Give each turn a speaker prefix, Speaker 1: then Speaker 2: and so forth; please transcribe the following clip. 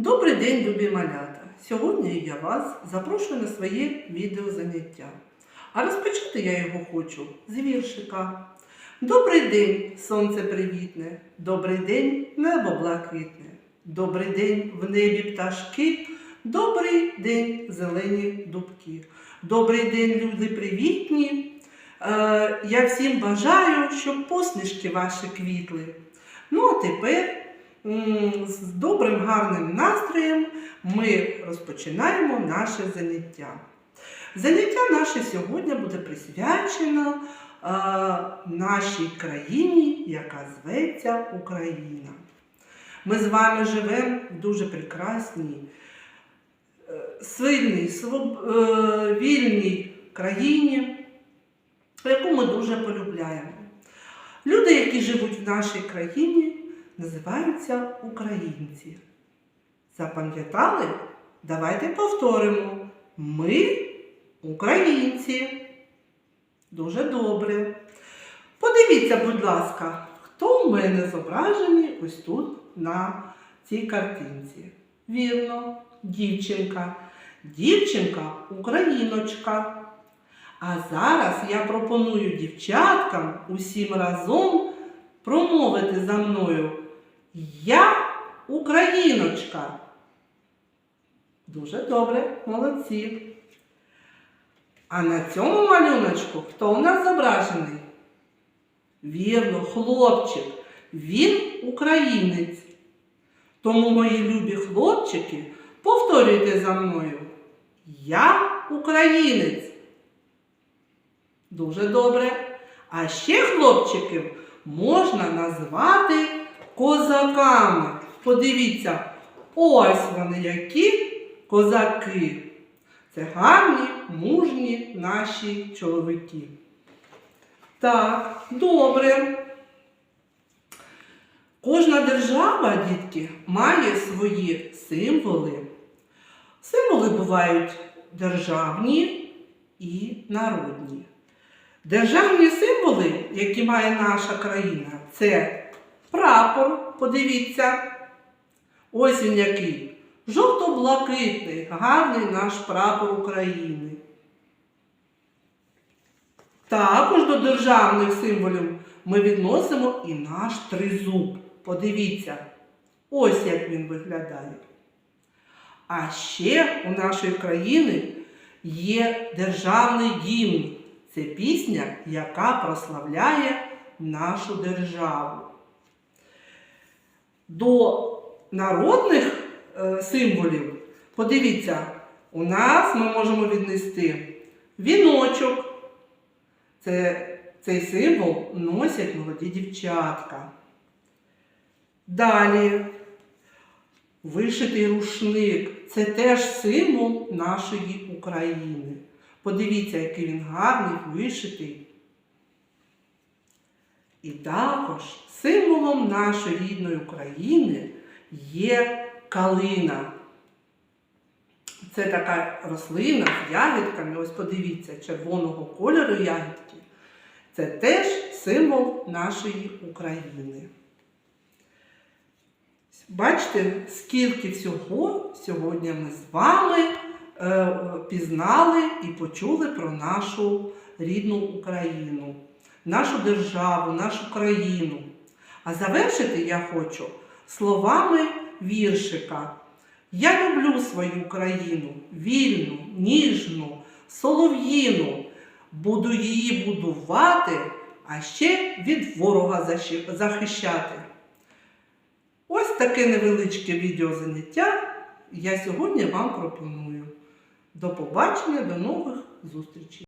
Speaker 1: Добрий день, любі малята! Сьогодні я вас запрошую на своє відеозаняття. А розпочати я його хочу з віршика. Добрий день, сонце привітне, добрий день, небо блакитне, добрий день в небі пташки, добрий день зелені дубки. Добрий день, люди привітні. Е, я всім бажаю, щоб посмішки ваші квітли. Ну, а тепер з добрим гарним настроєм ми розпочинаємо наше заняття. Заняття наше сьогодні буде присвячено е, нашій країні, яка зветься Україна. Ми з вами живемо в дуже прекрасній, е, сильній, своб- е, вільній країні, яку ми дуже полюбляємо. Люди, які живуть в нашій країні, називаються українці. Запам'ятали? Давайте повторимо. Ми українці. Дуже добре. Подивіться, будь ласка, хто в мене зображений ось тут на цій картинці. Вірно, дівчинка. Дівчинка україночка. А зараз я пропоную дівчаткам усім разом промовити за мною Я україночка. Дуже добре, молодці. А на цьому малюночку хто у нас зображений? Вірно, хлопчик. Він українець. Тому, мої любі хлопчики, повторюйте за мною. Я українець. Дуже добре. А ще хлопчиків можна назвати козаками. Подивіться, ось вони які козаки. Це гарні, мужні наші чоловіки. Так, добре. Кожна держава, дітки, має свої символи. Символи бувають державні і народні. Державні символи, які має наша країна, це прапор, подивіться. Ось він який. Жовто-блакитний, гарний наш прапор України. Також до державних символів ми відносимо і наш тризуб. Подивіться, ось як він виглядає. А ще у нашої країни є державний гімн. Це пісня, яка прославляє нашу державу. До народних е, символів, подивіться, у нас ми можемо віднести віночок. Це, цей символ носять молоді дівчатка. Далі вишитий рушник це теж символ нашої України. Подивіться, який він гарний, вишитий. І також символом нашої рідної України є калина. Це така рослина з ягідками, ось подивіться, червоного кольору ягідки. Це теж символ нашої України. Бачите, скільки всього сьогодні ми з вами е, пізнали і почули про нашу рідну Україну, нашу державу, нашу країну. А завершити я хочу словами віршика. Я люблю свою країну, вільну, ніжну, солов'їну. Буду її будувати, а ще від ворога захищати. Ось таке невеличке відеозаняття я сьогодні вам пропоную. До побачення, до нових зустрічей!